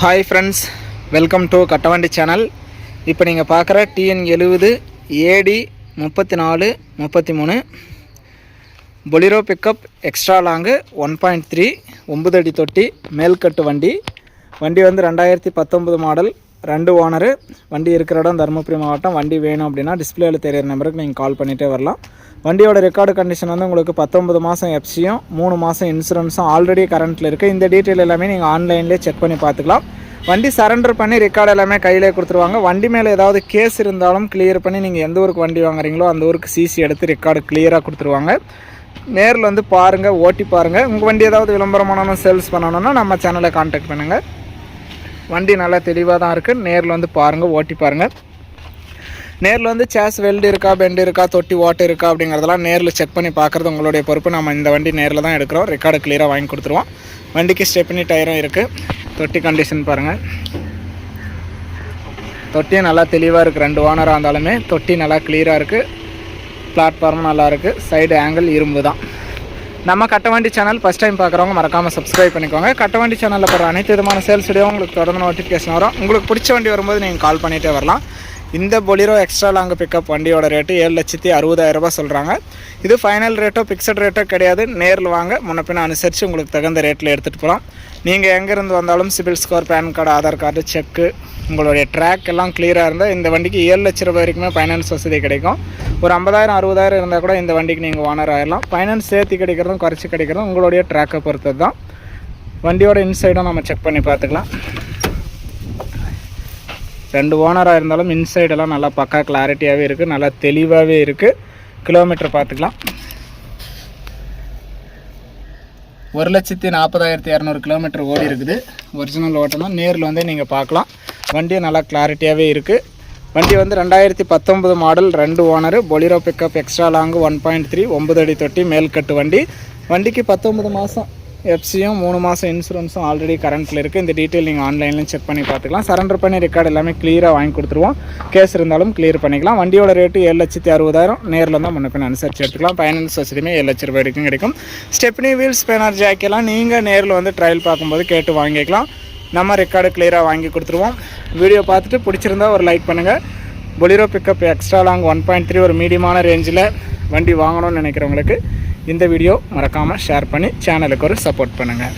Hi friends welcome to Kattavandi channel இப்போ நீங்கள் பார்க்குற டிஎன் எழுபது ஏடி முப்பத்தி நாலு முப்பத்தி மூணு Bolero pickup extra long one point three ஒம்பது அடி தொட்டி மேல்கட்டு வண்டி. வண்டி வந்து ரெண்டாயிரத்தி பத்தொம்பது மாடல் ரெண்டு ஓனரு. வண்டி இருக்கிற இடம் தருமபுரி மாவட்டம். வண்டி வேணும் அப்படின்னா டிஸ்பிளேயில் தெரியிற நம்பருக்கு நீங்கள் கால் பண்ணிகிட்டே வரலாம். வண்டியோட ரெக்கார்டு கண்டிஷன் வந்து உங்களுக்கு பத்தொம்பது மாதம் எஃப்சியும் மூணு மாதம் இன்சூரன்ஸும் ஆல்ரெடி கரண்ட்டில் இருக்குது இந்த டீட்டெயில் எல்லாமே நீங்கள் ஆன்லைன்லேயே செக் பண்ணி பார்த்துக்கலாம். வண்டி சரண்டர் பண்ணி ரெக்கார்டு எல்லாமே கையிலே கொடுத்துருவாங்க. வண்டி மேலே ஏதாவது கேஸ் இருந்தாலும் கிளியர் பண்ணி நீங்கள் எந்த ஊருக்கு வண்டி வாங்குறீங்களோ அந்த ஊருக்கு சிசி எடுத்து ரெக்கார்டு கிளியராக கொடுத்துருவாங்க. நேரில் வந்து பாருங்கள் ஓட்டி பாருங்கள் உங்கள் வண்டி ஏதாவது விளம்பரம் பண்ணணும் சேல்ஸ் பண்ணணும்னா நம்ம சேனலை காண்டாக்ட் பண்ணுங்கள் வண்டி நல்லா தெளிவாக தான் இருக்குது நேரில் வந்து பாருங்கள் ஓட்டி பாருங்கள் நேரில் வந்து சேஸ் வெல்டு இருக்கா பெண்டு இருக்கா தொட்டி ஓட்டு இருக்கா அப்படிங்கிறதெல்லாம் நேரில் செக் பண்ணி பார்க்குறது உங்களுடைய பொறுப்பு. நம்ம இந்த வண்டி நேரில் தான் எடுக்கிறோம். ரெக்கார்டு கிளியராக வாங்கி கொடுத்துருவோம். வண்டிக்கு ஸ்டெப்னி டயரும் இருக்குது தொட்டி கண்டிஷன் பாருங்கள் தொட்டியும் நல்லா தெளிவாக இருக்குது ரெண்டு ஓனராக இருந்தாலுமே தொட்டி நல்லா கிளியராக இருக்குது பிளாட்ஃபார்மும் நல்லாயிருக்கு சைடு ஆங்கிள் இரும்பு தான் நம்ம கட்டவண்டி சேனல் ஃபஸ்ட் டைம் பார்க்குறவங்க மறக்காமல் சப்ஸ்கிரைப் பண்ணிக்கோங்க. கட்டவண்டி சேனலில் போகிற அனைத்து விதமான சேல்ஸ் வீடியோ உங்களுக்கு தொடர்ந்து நோட்டிஃபிகேஷன் வரும். உங்களுக்கு பிடிச்ச வண்டி வரும்போது நீங்கள் கால் பண்ணிகிட்டே வரலாம். இந்த பொலிரோ எக்ஸ்ட்ரா லாங் பிக்கப் வண்டியோட ரேட்டு ஏழு லட்சத்தி அறுபதாயிரம் ரூபாய் சொல்கிறாங்க இது ஃபைனல் ரேட்டோ ஃபிக்ஸட் ரேட்டோ கிடையாது. நேரில் வாங்க. முன்ன பின்ன அனுசரித்து உங்களுக்கு தகுந்த ரேட்டில் எடுத்துகிட்டு போகலாம் நீங்கள் எங்கேருந்து வந்தாலும் CIBIL score PAN card Aadhaar card cheque உங்களுடைய ட்ராக் எல்லாம் கிளியராக இருந்தால் இந்த வண்டிக்கு ஏழு லட்ச ரூபாய் வரைக்குமே ஃபைனான்ஸ் வசதி கிடைக்கும். ஒரு ஐம்பதாயிரம் அறுபதாயிரம் இருந்தால் கூட இந்த வண்டிக்கு நீங்கள் ஓனர் ஆயிடலாம் ஃபைனான்ஸ் சேர்த்து கிடைக்கிறதும் குறைச்சி கிடைக்கிறதும் உங்களுடைய ட்ராக்கை பொறுத்தது தான். வண்டியோட இன்சைடும் நம்ம செக் பண்ணி பார்த்துக்கலாம். ரெண்டு ஓனராக இருந்தாலும் இன்சைடெல்லாம் நல்லா பக்கா கிளாரிட்டியாகவே இருக்குது நல்லா தெளிவாகவே இருக்குது கிலோமீட்டர் பார்த்துக்கலாம். ஒரு லட்சத்தி நாற்பதாயிரத்தி இரநூறு கிலோமீட்டர் ஓடி இருக்குது. ஒரிஜினல் ஓட்டம் நேரில் வந்து நீங்கள் பார்க்கலாம். வண்டி நல்லா கிளாரிட்டியாகவே இருக்குது வண்டி வந்து ரெண்டாயிரத்தி பத்தொம்பது மாடல் ரெண்டு owner. Bolero pickup extra long one point three ஒம்பது அடி தொட்டி மேல்கட்டு வண்டி. வண்டிக்கு பத்தொம்பது மாதம் எஃப்சியும் மூணு மாதம் இன்சூரன்ஸும் ஆல்ரெடி கரண்ட்டில் இருக்குது இந்த டீட்டெயில் நீங்கள் ஆன்லைன்லையும் செக் பண்ணி பார்த்துக்கலாம். சரண்டர் பண்ணி ரெக்கார்டு எல்லாமே கிளியராக வாங்கி கொடுத்துருவோம். கேஸ் இருந்தாலும் கிளியர் பண்ணிக்கலாம். வண்டியோட ரேட்டு ஏழு லட்சத்தி அறுபதாயிரம். நேரில் தான் முன்ன பின் அனுசரித்து எடுத்துக்கலாம். ஃபைனான்ஸ் வசதியுமே ஏழு லட்ச ரூபாய் வரைக்கும் கிடைக்கும் ஸ்டெப்னி வீல்ஸ் பேனர் ஜாக்கெல்லாம் நீங்கள் நேரில் வந்து ட்ரையல் பார்க்கும்போது கேட்டு வாங்கிக்கலாம். நம்ம ரெக்கார்டு கிளியராக வாங்கி கொடுத்துருவோம். வீடியோ பார்த்துட்டு பிடிச்சிருந்தா ஒரு லைக் பண்ணுங்கள் Bolero pickup extra long one point three ஒரு மீடியமான ரேஞ்சில் வண்டி வாங்கணும்னு நினைக்கிறவங்களுக்கு இந்த வீடியோ மறக்காமல் ஷேர் பண்ணி சேனலுக்கு ஒரு சப்போர்ட் பண்ணுங்கள்